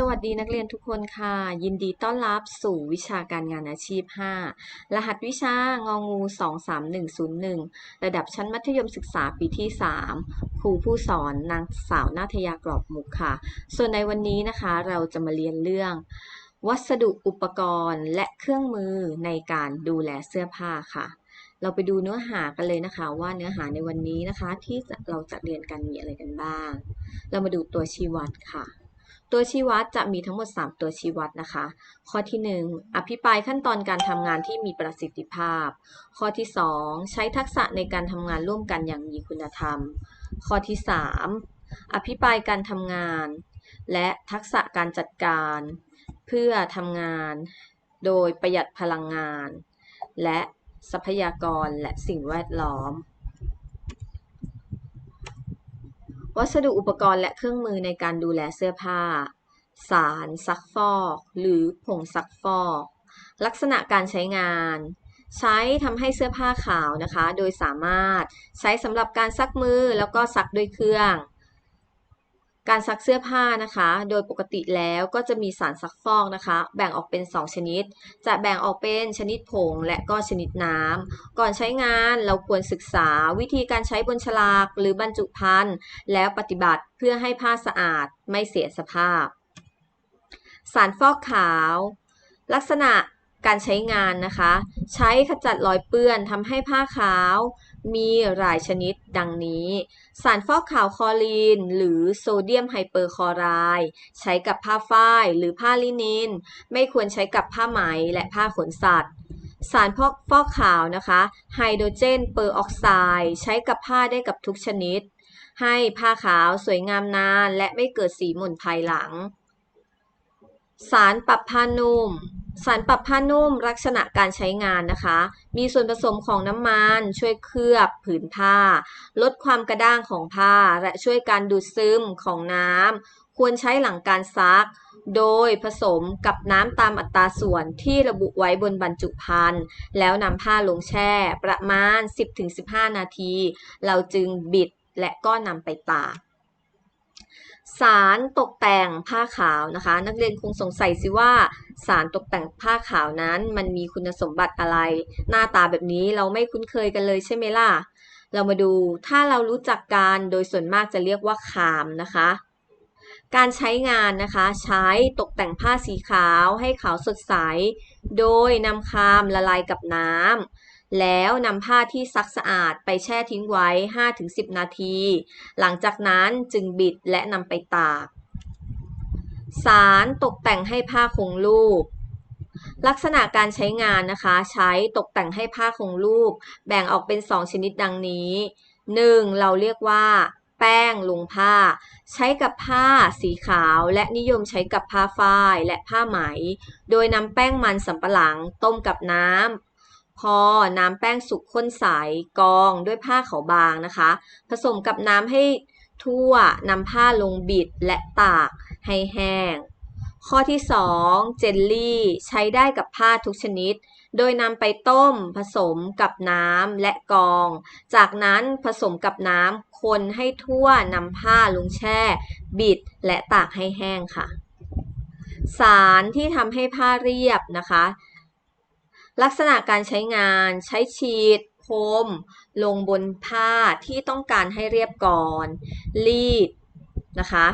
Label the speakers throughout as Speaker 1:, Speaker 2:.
Speaker 1: สวัสดีนักเรียนทุกคนค่ะ ยินดีต้อนรับสู่วิชาการงานอาชีพ 5 รหัสวิชางองู 23101 ระดับชั้นมัธยมศึกษาปีที่ 3 ครูผู้สอนนางสาวนาทยากรอบมุกค่ะ ส่วนในวันนี้นะคะเราจะมาเรียนเรื่อง วัสดุอุปกรณ์และเครื่องมือในการดูแลเสื้อผ้าค่ะ เราไปดูเนื้อหากันเลยนะคะ ว่าเนื้อหาในวันนี้นะคะที่เราจะเรียนกันมีอะไรกันบ้าง เรามาดูตัวชี้วัดค่ะ ตัวชี้วัดจะมีทั้งหมด 3 ตัวชี้วัดนะคะ ข้อที่ 1 อภิปรายขั้นตอนการทำงานที่มีประสิทธิภาพ ข้อที่ 2 ใช้ทักษะในการทำงานร่วมกันอย่างมีคุณธรรม ข้อที่ 3 อภิปรายการทำงาน และทักษะการจัดการ เพื่อทำงานโดยประหยัดพลังงาน และทรัพยากรและสิ่งแวดล้อม วัสดุอุปกรณ์และเครื่องมือในการดูแลเสื้อผ้า สารซักฟอก หรือผงซักฟอก ลักษณะการใช้งาน ใช้ทำให้เสื้อผ้าขาวนะคะ โดยสามารถใช้สำหรับการซักมือแล้วก็ซักด้วยเครื่อง การซักเสื้อผ้านะคะ โดยปกติแล้วก็จะมีสารซักฟอกนะคะ แบ่งออกเป็น 2 ชนิด จะแบ่งออกเป็นชนิดผงและก็ชนิดน้ำก่อนใช้งานเราควรศึกษาวิธีการใช้บนฉลากหรือบรรจุภัณฑ์แล้วปฏิบัติเพื่อให้ผ้าสะอาดไม่เสียสภาพ สารฟอกขาว ลักษณะการใช้งานนะคะ ใช้ขจัดรอยเปื้อนทำให้ผ้าขาว มีหลายชนิดดังนี้ สารฟอกขาวคอรีน หรือโซเดียมไฮเปอร์คลอไรด์ใช้กับผ้าฝ้ายหรือผ้าลินิน ไม่ควรใช้กับผ้าไหมและผ้าขนสัตว์ สารพอกฟอกขาวนะคะไฮโดรเจนเปอร์ออกไซด์ใช้กับผ้าได้กับทุกชนิด ให้ผ้าขาวสวยงามนาน และไม่เกิดสีหม่นภายหลัง สารปรับผ้านุ่ม สารปรับผ้านุ่มลักษณะการใช้งานนะคะ มีส่วนผสมของน้ำมัน ช่วยเคลือบผืนผ้า ลดความกระด้างของผ้า และช่วยการดูดซึมของน้ำควรใช้หลังการซัก โดยผสมกับน้ำตามอัตราส่วนที่ระบุไว้บนบรรจุภัณฑ์ แล้วนำผ้าลงแช่ ประมาณ 10-15 นาที เราจึงบิดและก็นำไปตาก สารตกแต่งผ้าขาวนะคะ นักเรียนคงสงสัยสิว่า สารตกแต่งผ้าขาวนั้นมันมีคุณสมบัติอะไร หน้าตาแบบนี้เราไม่คุ้นเคยกันเลยใช่ไหมล่ะ เรามาดูถ้าเรารู้จักกันโดยส่วนมากจะเรียกว่าคามนะคะ การใช้งานนะคะใช้ตกแต่งผ้าสีขาวให้ขาวสดใส โดยนำคามละลายกับน้ำ แล้วนำผ้าที่ซักสะอาดไปแช่ทิ้งไว้ 5-10 นาที หลังจากนั้นจึงบิดและนำไปตาก สารตกแต่งให้ผ้าคงรูป ลักษณะการใช้งานนะคะ ใช้ตกแต่งให้ผ้าคงรูป แบ่งออกเป็น 2 ชนิดดังนี้ 1. เราเรียกว่า แป้งลงผ้า ใช้กับผ้าสีขาวและนิยมใช้กับผ้าฝ้ายและผ้าไหม โดยนำแป้งมันสำปะหลังต้มกับน้ำ พอน้ำแป้งสุกข้นใสกองด้วยผ้าขาวบางนะคะ ผสมกับน้ำให้ทั่วนำผ้าลงบิดและตากให้แห้ง ข้อที่ 2 เจลลี่ใช้ได้กับผ้าทุกชนิด โดยนำไปต้มผสมกับน้ำและกอง จากนั้นผสมกับน้ำคนให้ทั่วนำผ้าลงแช่ บิดและตากให้แห้งค่ะ สารที่ทำให้ผ้าเรียบนะคะ ลักษณะการใช้งานใช้ฉีดพรมลงบนผ้าที่ต้องการให้เรียบก่อน รีดนะคะ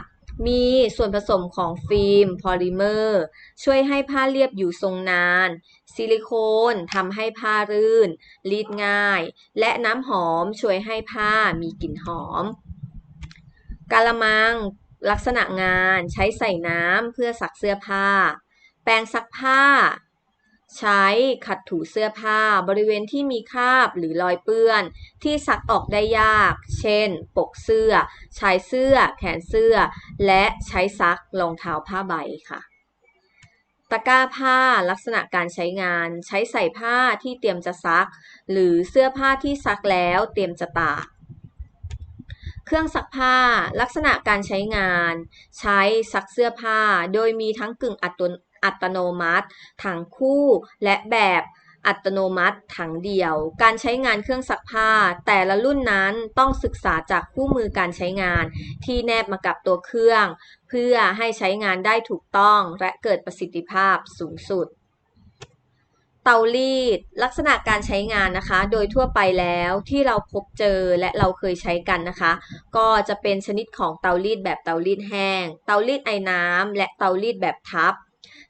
Speaker 1: มีส่วนผสมของฟิล์มพอลิเมอร์ช่วยให้ผ้าเรียบอยู่ทรงนาน ซิลิโคนทำให้ผ้ารื่น รีดง่าย และน้ำหอมช่วยให้ผ้ามีกลิ่นหอมกาละมังลักษณะงานใช้ใส่น้ำเพื่อซักเสื้อผ้า แปรงซักผ้า ใช้ขัดถูเสื้อผ้าบริเวณที่มีคราบหรือรอยเปื้อน ที่ซักออกได้ยาก เช่น ปกเสื้อ ชายเสื้อ แขนเสื้อ และใช้ซักรองเท้าผ้าใบค่ะ ตะกร้าผ้าลักษณะการใช้งาน ใช้ใส่ผ้าที่เตรียมจะซัก หรือเสื้อผ้าที่ซักแล้วเตรียมจะตากเครื่องซักผ้าลักษณะการใช้งาน ใช้ซักเสื้อผ้า โดยมีทั้งกึ่งอัตโน อัตโนมัติ ถังคู่และแบบอัตโนมัติถังเดียว การใช้งานเครื่องซักผ้า แต่ละรุ่นนั้นต้องศึกษาจากคู่มือการใช้งาน ที่แนบมากับตัวเครื่อง เพื่อให้ใช้งานได้ถูกต้องและเกิดประสิทธิภาพสูงสุด เตารีด ลักษณะการใช้งานนะคะ โดยทั่วไปแล้วที่เราพบเจอและเราเคยใช้กันนะคะ ก็จะเป็นชนิดของเตารีดแบบเตารีดแห้ง เตารีดไอ้น้ำและเตารีดแบบทับ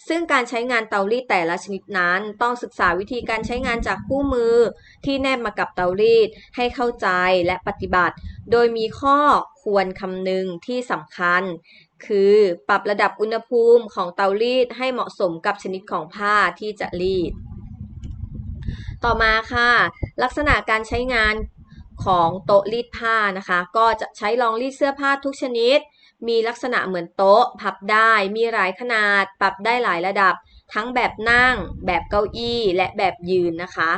Speaker 1: ซึ่งการใช้งานเตารีดแต่ละชนิดนั้น ต้องศึกษาวิธีการใช้งานจากคู่มือ ที่แนบมากับเตารีดให้เข้าใจและปฏิบัติ โดยมีข้อควรคำนึงที่สำคัญ คือปรับระดับอุณหภูมิของเตารีดให้เหมาะสมกับชนิดของผ้าที่จะรีด ต่อมาค่ะ ลักษณะการใช้งาน ของโต๊ะรีดผ้านะคะ ก็จะใช้รองรีดเสื้อผ้าทุกชนิด มีลักษณะเหมือนโต๊ะ พับได้ มีหลายขนาด ปรับได้หลายระดับ ทั้งแบบนั่ง แบบเก้าอี้ และแบบยืนนะคะ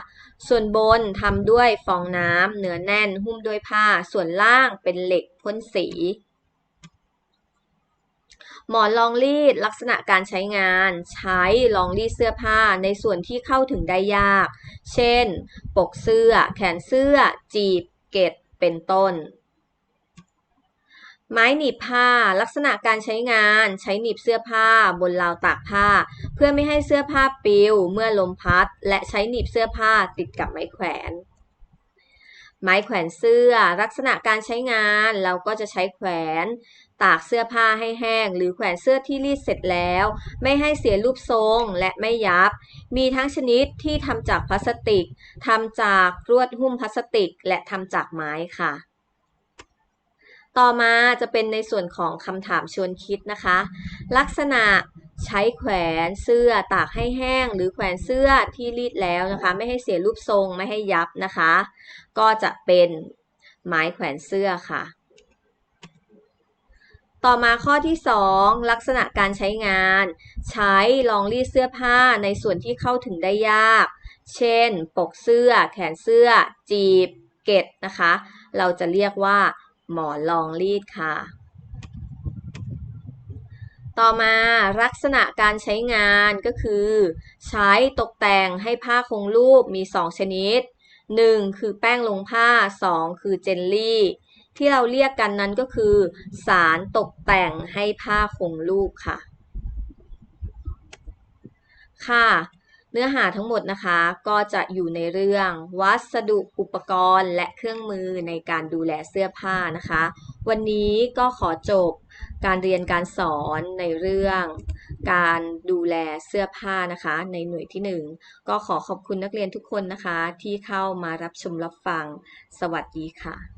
Speaker 1: ส่วนบนทำด้วยฟองน้ำเนื้อแน่น หุ้มด้วยผ้า ส่วนล่างเป็นเหล็กพ่นสี หมอนรองรีดลักษณะการใช้งาน ใช้รองรีดเสื้อผ้าในส่วนที่เข้าถึงได้ยาก เช่น ปกเสื้อ แขนเสื้อ จีบ เกล็ดเป็นต้น ไม้หนีบผ้า ลักษณะการใช้งาน ใช้หนีบเสื้อผ้าบนราวตากผ้า เพื่อไม่ให้เสื้อผ้าปลิวเมื่อลมพัด และใช้หนีบเสื้อผ้าติดกับไม้แขวน ไม้แขวนเสื้อ ลักษณะการใช้งานเราก็จะใช้แขวน ตากเสื้อผ้าให้แห้ง หรือแขวนเสื้อที่รีดเสร็จแล้ว ไม่ให้เสียรูปทรงและไม่ยับ มีทั้งชนิดที่ทำจากพลาสติกทำจากลวดหุ้มพลาสติก และทำจากไม้ค่ะต่อมาจะเป็นในส่วนของคำถามชวนคิดนะคะ ลักษณะ ใช้แขวนเสื้อตากให้แห้ง หรือแขวนเสื้อที่รีดแล้วนะคะ ไม่ให้เสียรูปทรงไม่ให้ยับนะคะ ก็จะเป็นไม้แขวนเสื้อค่ะ ต่อมาข้อที่ 2 ลักษณะการใช้งาน ใช้รองรีดเสื้อผ้าในส่วนที่เข้าถึงได้ยาก เช่น ปกเสื้อ แขนเสื้อ จีบ เก็ดนะคะ เราจะเรียกว่า หมอนรองรีดค่ะ ต่อมาลักษณะการใช้งานก็คือ ใช้ตกแต่งให้ผ้าคงรูปมี 2 ชนิด 1. คือแป้งลงผ้า 2. คือเจลลี่ ที่เราเรียกกันนั้นก็คือ สารตกแต่งให้ผ้าคงรูปค่ะ ค่ะ เนื้อหาทั้งหมดนะคะก็จะอยู่ในเรื่อง วัสดุอุปกรณ์และเครื่องมือในการดูแลเสื้อผ้านะคะ วันนี้ก็ขอจบการเรียนการสอนในเรื่องการดูแลเสื้อผ้านะคะ ในหน่วยที่ 1 ก็ขอขอบคุณนักเรียนทุกคนนะคะ ที่เข้ามารับชมรับฟัง สวัสดีค่ะ